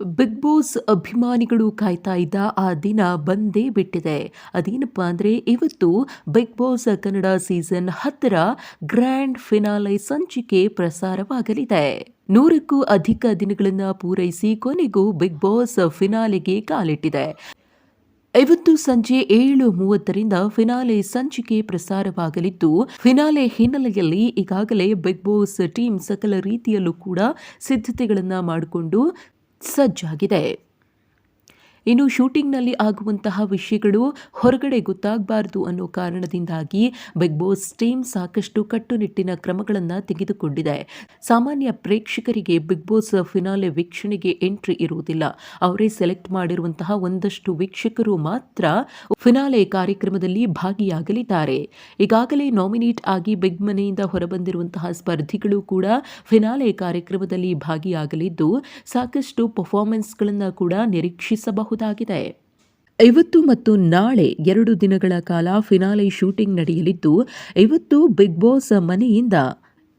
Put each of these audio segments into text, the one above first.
Big boss ಅಭಿಮಾನಿಗಳು ಕಾಯ್ತಾ ಇದ್ದ ಆ ದಿನ ಬಂದೇ ಬಿಟ್ಟಿದೆ. ಅದೇನಪ್ಪ ಅಂದರೆ, ಇವತ್ತು ಬಿಗ್ ಬಾಸ್ ಕನ್ನಡ ಸೀಸನ್ ಹತ್ತರ ಗ್ರ್ಯಾಂಡ್ ಫಿನಾಲೆ ಸಂಚಿಕೆ ಪ್ರಸಾರವಾಗಲಿದೆ. ನೂರಕ್ಕೂ ಅಧಿಕ ದಿನಗಳನ್ನು ಪೂರೈಸಿ ಕೊನೆಗೂ ಬಿಗ್ ಬಾಸ್ ಫಿನಾಲೆಗೆ ಕಾಲಿಟ್ಟಿದೆ. ಇವತ್ತು ಸಂಜೆ ಏಳು ಮೂವತ್ತರಿಂದ ಫಿನಾಲೆ ಸಂಚಿಕೆ ಪ್ರಸಾರವಾಗಲಿದ್ದು, ಫಿನಾಲೆ ಹಿನ್ನೆಲೆಯಲ್ಲಿ ಈಗಾಗಲೇ ಬಿಗ್ ಬಾಸ್ ಟೀಮ್ ಸಕಲ ರೀತಿಯಲ್ಲೂ ಕೂಡ ಸಿದ್ಧತೆಗಳನ್ನು ಮಾಡಿಕೊಂಡು ಸಜ್ಜಾಗಿದೆ. ಇನ್ನು ಶೂಟಿಂಗ್ನಲ್ಲಿ ಆಗುವಂತಹ ವಿಷಯಗಳು ಹೊರಗಡೆ ಗೊತ್ತಾಗಬಾರದು ಅನ್ನೋ ಕಾರಣದಿಂದಾಗಿ ಬಿಗ್ ಬಾಸ್ ಟೀಮ್ ಸಾಕಷ್ಟು ಕಟ್ಟುನಿಟ್ಟಿನ ಕ್ರಮಗಳನ್ನು ತೆಗೆದುಕೊಂಡಿದೆ. ಸಾಮಾನ್ಯ ಪ್ರೇಕ್ಷಕರಿಗೆ ಬಿಗ್ ಬಾಸ್ ಫಿನಾಲೆ ವೀಕ್ಷಣೆಗೆ ಎಂಟ್ರಿ ಇರುವುದಿಲ್ಲ. ಅವರೇ ಸೆಲೆಕ್ಟ್ ಮಾಡಿರುವಂತಹ ಒಂದಷ್ಟು ವೀಕ್ಷಕರು ಮಾತ್ರ ಫಿನಾಲೆ ಕಾರ್ಯಕ್ರಮದಲ್ಲಿ ಭಾಗಿಯಾಗಲಿದ್ದಾರೆ. ಈಗಾಗಲೇ ನಾಮಿನೇಟ್ ಆಗಿ ಬಿಗ್ ಮನೆಯಿಂದ ಹೊರಬಂದಿರುವಂತಹ ಸ್ಪರ್ಧಿಗಳು ಕೂಡ ಫಿನಾಲೆ ಕಾರ್ಯಕ್ರಮದಲ್ಲಿ ಭಾಗಿಯಾಗಲಿದ್ದು, ಸಾಕಷ್ಟು ಪರ್ಫಾರ್ಮೆನ್ಸ್ಗಳನ್ನು ಕೂಡ ನಿರೀಕ್ಷಿಸಬಹುದಾಗಿದೆ ಇವತ್ತು ಮತ್ತು ನಾಳೆ ಎರಡು ದಿನಗಳ ಕಾಲ ಫಿನಾಲೆ ಶೂಟಿಂಗ್ ನಡೆಯಲಿದ್ದು ಇವತ್ತು ಬಿಗ್ ಬಾಸ್ ಮನೆಯಿಂದ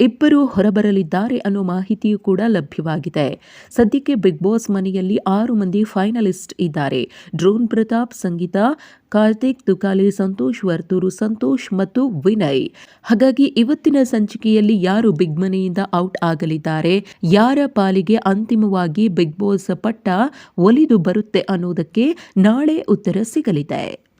ಇಬ್ಬರು ಹೊರಬರಲಿದ್ದಾರೆ ಅನ್ನೋ ಮಾಹಿತಿಯೂ ಕೂಡ ಲಭ್ಯವಾಗಿದೆ. ಸದ್ಯಕ್ಕೆ ಬಿಗ್ ಬಾಸ್ ಮನೆಯಲ್ಲಿ ಆರು ಮಂದಿ ಫೈನಲಿಸ್ಟ್ ಇದ್ದಾರೆ. ಡ್ರೋನ್ ಪ್ರತಾಪ್, ಸಂಗೀತ, ಕಾರ್ತಿಕ್, ತುಕಾಲಿ, ಸಂತೋಷ್, ವರ್ತೂರು ಸಂತೋಷ್ ಮತ್ತು ವಿನಯ್. ಹಾಗಾಗಿ ಇವತ್ತಿನ ಸಂಚಿಕೆಯಲ್ಲಿ ಯಾರು ಬಿಗ್ ಮನೆಯಿಂದ ಔಟ್ ಆಗಲಿದ್ದಾರೆ? ಯಾರ ಪಾಲಿಗೆ ಅಂತಿಮವಾಗಿ ಬಿಗ್ ಬಾಸ್ ಪಟ್ಟ ಒಲಿದು ಬರುತ್ತೆ ಅನ್ನೋದಕ್ಕೆ ನಾಳೆ ಉತ್ತರ ಸಿಗಲಿದೆ.